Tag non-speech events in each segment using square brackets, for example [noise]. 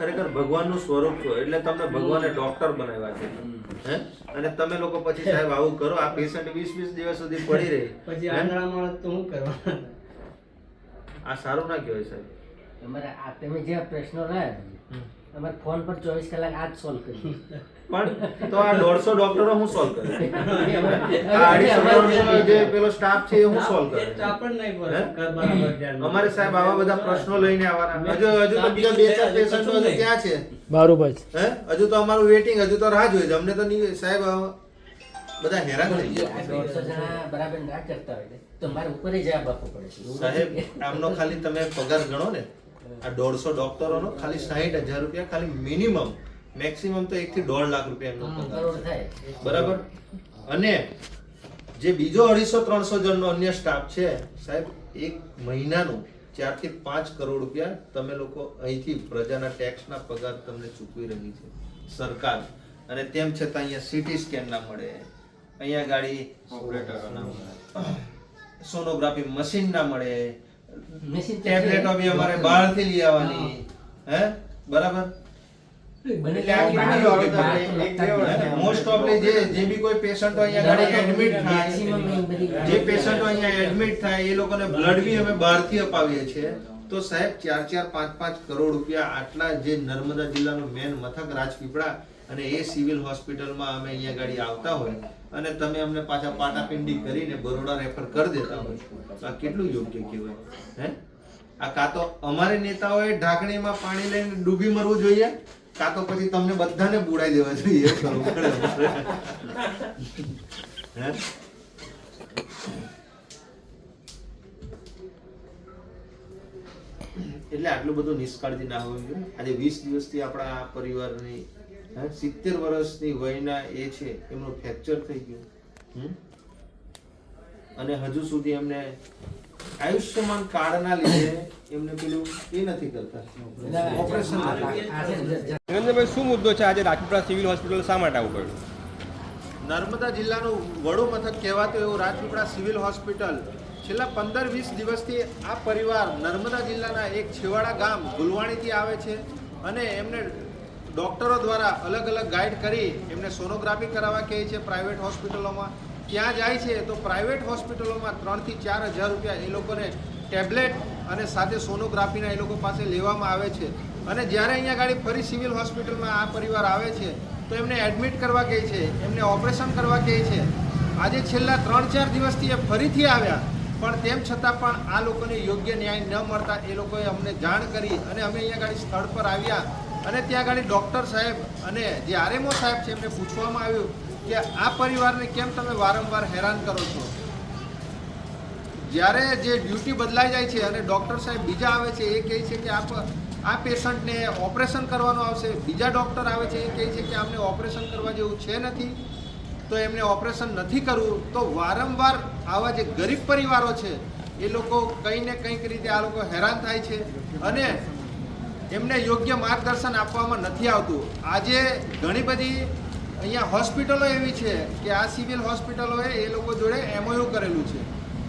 ખરેખર ભગવાનનું સ્વરૂપ છો. એટલે તમને ભગવાને ડોક્ટર બનાવ્યા છે. હે? અને તમે લોકો પછી સાહેબ આવું કરો આ પેશન્ટ વીસ વીસ દિવસ સુધી પડી રહી. [laughs] પછી? આંધળા માણસ તો શું કરવાના આ સારું ના કહેવાય સાહેબ. તમારે આ તમે જે પ્રશ્નો રહ્યા. અમારે ફોન પર ચોવીસ કલાક આજ સોલ્વ કરી પણ તો આ દોઢસો ડોક્ટરો હું સોલ્વ કરે જે પેલો સ્ટાફ છે એ હું સોલ્વ બરાબર અમારે સાહેબ આવા બધા પ્રશ્નો લઈને આવવાના. હજુ હજુ તો બીજા બે ચાર પેશન્ટો હજુ ક્યાં છે. બરોબર હે? હજુ તો અમારું વેટિંગ હજુ તો રાહ જોઈએ છે. અમને તો નહીં સાહેબ બધા હેરાન થઈ ગયા. દોઢસો જણા બરાબર ના કરતા હોય તો મારે ઉપર જવાબ આપવો પડે છે. સાહેબ આમનો ખાલી તમે પગાર ગણો ને આ દોઢસો ડોક્ટરોનો ખાલી સાહીઠ હજાર રૂપિયા ખાલી મિનિમમ મેક્સિમમ તો એક થી દોઢ લાખ રૂપિયા એમનો પગાર છે. બરાબર? અને જે બીજો અઢીસો ત્રણસો જણનો અન્ય સ્ટાફ છે સાહેબ એક મહિનાનું ચારથી પાંચ કરોડ રૂપિયા તમે લોકો અહીંથી પ્રજાના ટેક્સના પગાર તમને ચૂકવી રહી છે સરકાર. અને તેમ છતાં અહીંયા સીટી સ્કેન ના મળે અહીંયા ગાડી ઓપરેટર ના મળે. સોનોગ્રાફી મશીન ના મળે ટેબ્લેટો બી અમારે બહારથી લઈ આવવાની. હે. બરાબર? મોસ્ટ ઓફલી જે જે બી કોઈ પેશન્ટ અહીંયા એડમિટ થાય. જે પેશન્ટો અહીંયા એડમિટ થાય એ લોકોને બ્લડ બી અમે બહારથી અપાવીએ છીએ. તો સાહેબ ચાર ચાર પાંચ પાંચ કરોડ રૂપિયા આટલા જે નર્મદા જિલ્લાનું મેન મથક રાજપીપળા અને એ સિવિલ હોસ્પિટલમાં અમે અહીંયા ગાડી આવતા હોય અને તમે અમને પાછા પાટાપિંડી કરીને બરોડા રેફર કરી દેતા હોય. તો આ કેટલું યોગ્ય કહેવાય? હે? આ કાં તો અમારે નેતાઓએ ઢાંકણીમાં પાણી લઈને ડૂબી મરવું જોઈએ, કાં તો પછી તમને બધાને બુડાઈ દેવા જોઈએ. હે? એટલે આટલું બધું નિષ્કાળજી ના હોવી જોઈએ. આજે વીસ દિવસથી આપણા પરિવારની સિત્તેર વર્ષની વયના એ છે એમનું ફ્રેક્ચર થઈ ગયું. હમ? અને હજુ સુધી એમને આયુષ્યમાન કાર્ડના લીધે એમને પેલું એ નથી કરતા. ઓપરેશન નથી આ છે ને, નિરંજનભાઈ શું મુદ્દો છે? આજે રાજપીપળા સિવિલ હોસ્પિટલ શા માટે આવવું પડ્યું? નર્મદા જિલ્લાનું વડુ મથક કહેવાતું એવું રાજપીપળા સિવિલ હોસ્પિટલ છેલ્લા પંદર વીસ દિવસથી આ પરિવાર નર્મદા જિલ્લાના એક છેવાડા ગામ ગુલવાણીથી આવે છે અને એમને ડૉક્ટરો દ્વારા અલગ અલગ ગાઈડ કરી એમને સોનોગ્રાફી કરાવવા કહે છે પ્રાઇવેટ હોસ્પિટલોમાં. ત્યાં જાય છે તો પ્રાઇવેટ હોસ્પિટલોમાં ત્રણથી ચાર હજાર રૂપિયા એ લોકોને ટેબ્લેટ અને સાથે સોનોગ્રાફીના એ લોકો પાસે લેવામાં આવે છે. અને જ્યારે અહીંયા ગાડી ફરી સિવિલ હોસ્પિટલમાં આ પરિવાર આવે છે, તો એમને એડમિટ કરવા કહે છે, એમને ઓપરેશન કરવા કહે છે. આજે છેલ્લા ત્રણ ચાર દિવસથી એ ફરીથી આવ્યા, પણ તેમ છતાં પણ આ લોકોને યોગ્ય ન્યાય ન મળતા એ લોકોએ અમને જાણ કરી અને અમે અહીંયા ગાડી સ્થળ પર આવ્યા. અને ત્યાં આગળ ડૉક્ટર સાહેબ અને જે આરએમઓ સાહેબ છે, એમને પૂછવામાં આવ્યું કે આ પરિવારને કેમ તમે વારંવાર હેરાન કરો છો? જ્યારે જે ડ્યુટી બદલાઈ જાય છે અને ડૉક્ટર સાહેબ બીજા આવે છે, એ કહે છે કે આપ, આ પેશન્ટને ઓપરેશન કરવાનું આવશે. બીજા ડૉક્ટર આવે છે, એ કહે છે કે આમને ઓપરેશન કરવા જેવું છે નથી. તો એમને ઓપરેશન નથી કરવું. તો વારંવાર આવા જે ગરીબ પરિવારો છે, એ લોકો કંઈ ને કંઈક રીતે આ લોકો હેરાન થાય છે. અને એમને યોગ્ય માર્ગદર્શન આપવામાં નથી આવતું. આજે ઘણી બધી અહીંયા હોસ્પિટલો એવી છે કે આ સિવિલ હોસ્પિટલોએ એ લોકો જોડે એમઓયુ કરેલું છે.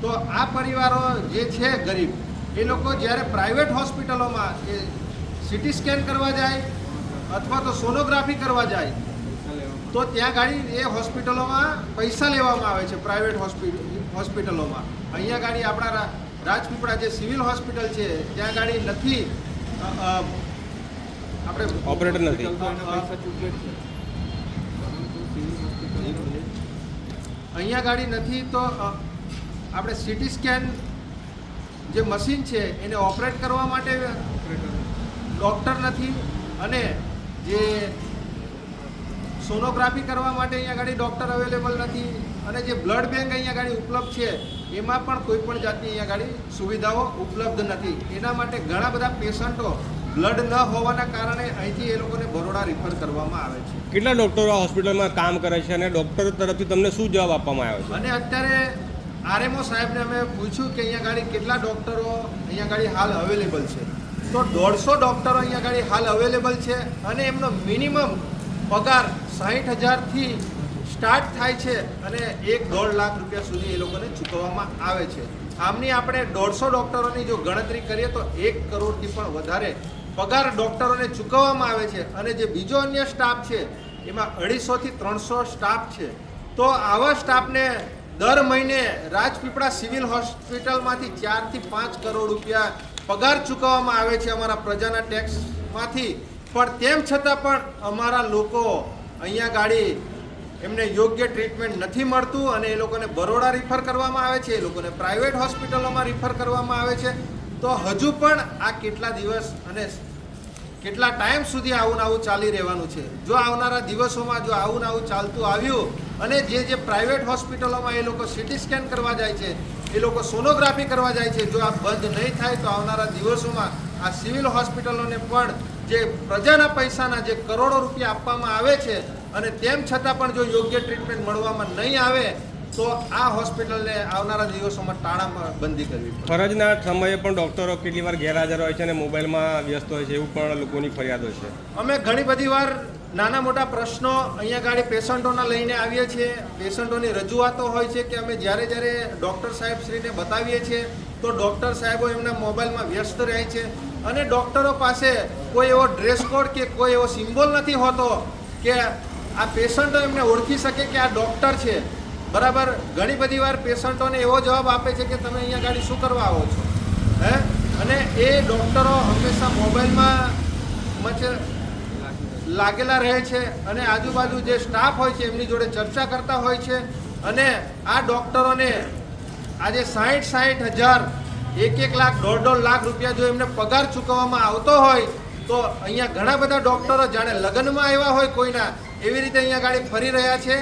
તો આ પરિવારો જે છે ગરીબ, એ લોકો જ્યારે પ્રાઇવેટ હોસ્પિટલોમાં એ સિટી સ્કેન કરવા જાય અથવા તો સોનોગ્રાફી કરવા જાય, તો ત્યાં ગાડી એ હોસ્પિટલોમાં પૈસા લેવામાં આવે છે પ્રાઇવેટ હોસ્પિટલ હોસ્પિટલોમાં. અહીંયા ગાડી આપણા રાજપીપળા જે સિવિલ હોસ્પિટલ છે, ત્યાં ગાડી નથી આપણે ઓપરેટર નથી. અહીંયા ગાડી નથી તો આપણે સિટી સ્કેન જે મશીન છે, એને ઓપરેટ કરવા માટે ડૉક્ટર નથી અને જે સોનોગ્રાફી કરવા માટે અહીંયા ગાડી ડૉક્ટર અવેલેબલ નથી અને જે બ્લડ બેંક અહીંયા ગાડી ઉપલબ્ધ છે એમાં પણ કોઈ પણ જાતની અહીંયા ગાડી સુવિધાઓ ઉપલબ્ધ નથી. એના માટે ઘણા બધા પેશન્ટો બ્લડ ન હોવાના કારણે અહીંથી એ લોકોને બરોડા રિફર કરવામાં આવે છે. કેટલા ડોક્ટરો હોસ્પિટલમાં કામ કરે છે અને ડોક્ટર તરફથી તમને શું જવાબ આપવામાં આવ્યો છે? અને અત્યારે આરએમઓ સાહેબને અમે પૂછ્યું કે અહીંયા ગાડી કેટલા ડૉક્ટરો અહીંયા ગાડી હાલ અવેલેબલ છે. તો દોઢસો ડૉક્ટરો અહીંયા ગાડી હાલ અવેલેબલ છે અને એમનો મિનિમમ પગાર સાહીઠ હજારથી સ્ટાર્ટ થાય છે અને એક દોઢ લાખ રૂપિયા સુધી એ લોકોને ચૂકવવામાં આવે છે. આમની આપણે દોઢસો ડૉક્ટરોની જો ગણતરી કરીએ તો એક કરોડથી પણ વધારે પગાર ડૉક્ટરોને ચૂકવવામાં આવે છે અને જે બીજો અન્ય સ્ટાફ છે, એમાં અઢીસોથી ત્રણસો સ્ટાફ છે. તો આવા સ્ટાફને દર મહિને રાજપીપળા સિવિલ હોસ્પિટલમાંથી ચારથી પાંચ કરોડ રૂપિયા પગાર ચૂકવવામાં આવે છે અમારા પ્રજાના ટેક્સમાંથી. પણ તેમ છતાં પણ અમારા લોકો અહીંયા ગાડી એમને યોગ્ય ટ્રીટમેન્ટ નથી મળતું અને એ લોકોને બરોડા રિફર કરવામાં આવે છે, એ લોકોને પ્રાઇવેટ હોસ્પિટલોમાં રિફર કરવામાં આવે છે. તો હજુ પણ આ કેટલા દિવસ અને કેટલા ટાઈમ સુધી આવું આવું ચાલી રહેવાનું છે? જો આવનારા દિવસોમાં જો આવું આવું ચાલતું આવ્યું અને જે જે પ્રાઇવેટ હોસ્પિટલોમાં એ લોકો સિટી સ્કેન કરવા જાય છે, એ લોકો સોનોગ્રાફી કરવા જાય છે, જો આ બંધ નહીં થાય તો આવનારા દિવસોમાં આ સિવિલ હોસ્પિટલોને પણ જે પ્રજાના પૈસાના જે કરોડો રૂપિયા આપવામાં આવે છે અને તેમ છતાં પણ જો યોગ્ય ટ્રીટમેન્ટ મળવામાં નહીં આવે તો આ હોસ્પિટલને આવનારા દિવસોમાં તાળામાં બંધી કરવી ફરજના સમયે પણ ડૉક્ટરો કેટલી વાર ગેરહાજર હોય છે અને મોબાઈલમાં વ્યસ્ત હોય છે એવું પણ લોકોની ફરિયાદો છે. અમે ઘણી બધી વાર નાના મોટા પ્રશ્નો અહીંયા ગાડી પેશન્ટોના લઈને આવીએ છીએ. પેશન્ટોની રજૂઆતો હોય છે કે અમે જ્યારે જ્યારે ડૉક્ટર સાહેબશ્રીને બતાવીએ છીએ તો ડૉક્ટર સાહેબો એમના મોબાઈલમાં વ્યસ્ત રહે છે. અને ડૉક્ટરો પાસે કોઈ એવો ડ્રેસ કોડ કે કોઈ એવો સિમ્બોલ નથી હોતો કે આ પેશન્ટો એમને ઓળખી શકે કે આ ડૉક્ટર છે. બરાબર? ઘણી બધી વાર પેશન્ટોને એવો જવાબ આપે છે કે તમે અહીંયા ગાડી શું કરવા આવો છો? હે? અને એ ડૉક્ટરો હંમેશા મોબાઈલમાં મચ લાગેલા રહે છે અને આજુબાજુ જે સ્ટાફ હોય છે એમની જોડે ચર્ચા કરતા હોય છે અને આ ડૉક્ટરોને આજે સાહીઠ સાહીઠ હજાર એક એક લાખ, દોઢ દોઢ લાખ રૂપિયા જો એમને પગાર ચૂકવવામાં આવતો હોય તો અહીંયા ઘણા બધા ડૉક્ટરો જાણે લગ્નમાં આવ્યા હોય કોઈના એવી રીતે અહીંયા ગાડી ફરી રહ્યા છે.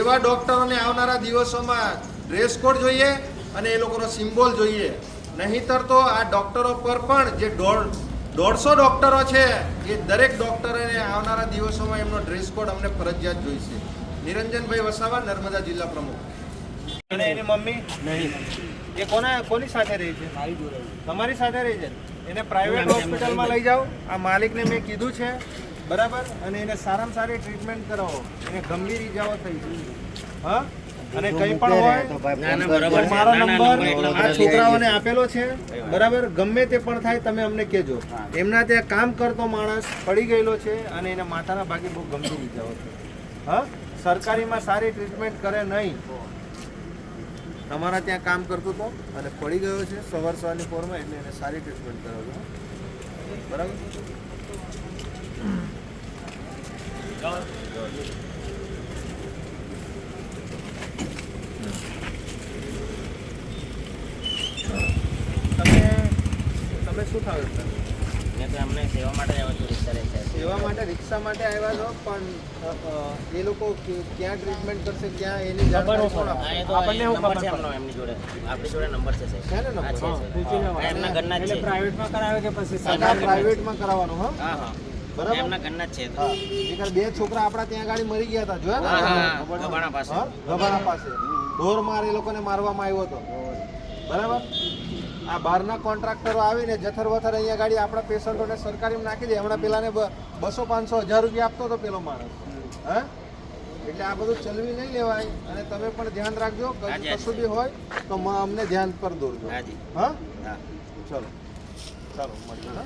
એવા ડૉક્ટરોને આવનારા દિવસોમાં ડ્રેસ કોડ જોઈએ અને એ લોકોનો સિમ્બોલ જોઈએ. નહીંતર તો આ ડૉક્ટરો પર પણ જે દોઢ દોઢસો ડૉક્ટરો છે એ દરેક ડૉક્ટરોને આવનારા દિવસોમાં એમનો ડ્રેસ કોડ અમને ફરજિયાત જોઈશે. નિરંજનભાઈ વસાવા નર્મદા જિલ્લા પ્રમુખ. અને એની મમ્મી? નહીં. એ કોના કોની સાથે રહી છે? તમારી સાથે રહી છે? એને પ્રાઇવેટ હોસ્પિટલમાં લઈ જાઓ. આ માલિકને મેં કીધું છે. બરાબર? અને એને સારામાં સારી ટ્રીટમેન્ટ કરાવો. એને ગંભીર ઈજાઓ થઈ છે. હા? અને કંઈ પણ હોય ના, ના, બરાબર છે. મારો નંબર આ છોકરાઓને આપેલો છે. બરાબર? ગમે તે પણ થાય તમે અમને કહેજો. એમના ત્યાં કામ કરતો માણસ પડી ગયેલો છે અને એના માથાના ભાગે બહુ ગંભીર ઈજાઓ છે. હા? સરકારીમાં સારી ટ્રીટમેન્ટ કરે નહીં. તમારા ત્યાં કામ કરતો હતો અને પડી ગયો છે સવાર સવારની ફોરમાં એટલે એને સારી ટ્રીટમેન્ટ કરાવજો. બરાબર? તમે તમે શું થાવ? મેં તો અમને સેવા માટે આવ્યો છું રિક્ષા રિક્ષા સેવા માટે રિક્ષા માટે આવ્યા છો પણ એ લોકો ક્યાં ટ્રીટમેન્ટ કરશે ક્યાં એની જાણકારી કોણ? હા, આપણને છે એમનો એમની જોડે આપણી જોડે નંબર છે સાહેબ છે ને નંબર? છે, હા. હા, એમના ઘરના પ્રાઇવેટમાં કરાવે કે પછી સગા પ્રાઇવેટમાં કરાવવાનું હા હા હા બરાબર? એમના ઘરના છે. હા. બે છોકરા આપણા ત્યાં ગાડી મરી ગયા હતા જોયા ગભાણા પાસે. ગભાણા પાસે. ઢોર માર એ લોકોને મારવામાં આવ્યો હતો. બરાબર? આ બહારના કોન્ટ્રાક્ટરો આવીને જથર વથર અહીંયા ગાડી આપણા પેશન્ટોને સરકારીમાં નાખી દે. હમણાં પેલાને બસો પાંચસો હજાર રૂપિયા આપતો હતો પેલો માણસ. હે? એટલે આ બધું ચલવી નહીં લેવાય. અને તમે પણ ધ્યાન રાખજો કશું- બી હોય તો અમને ધ્યાન પર દોરજો. હા. ચલો. ચાલો મળીએ હા.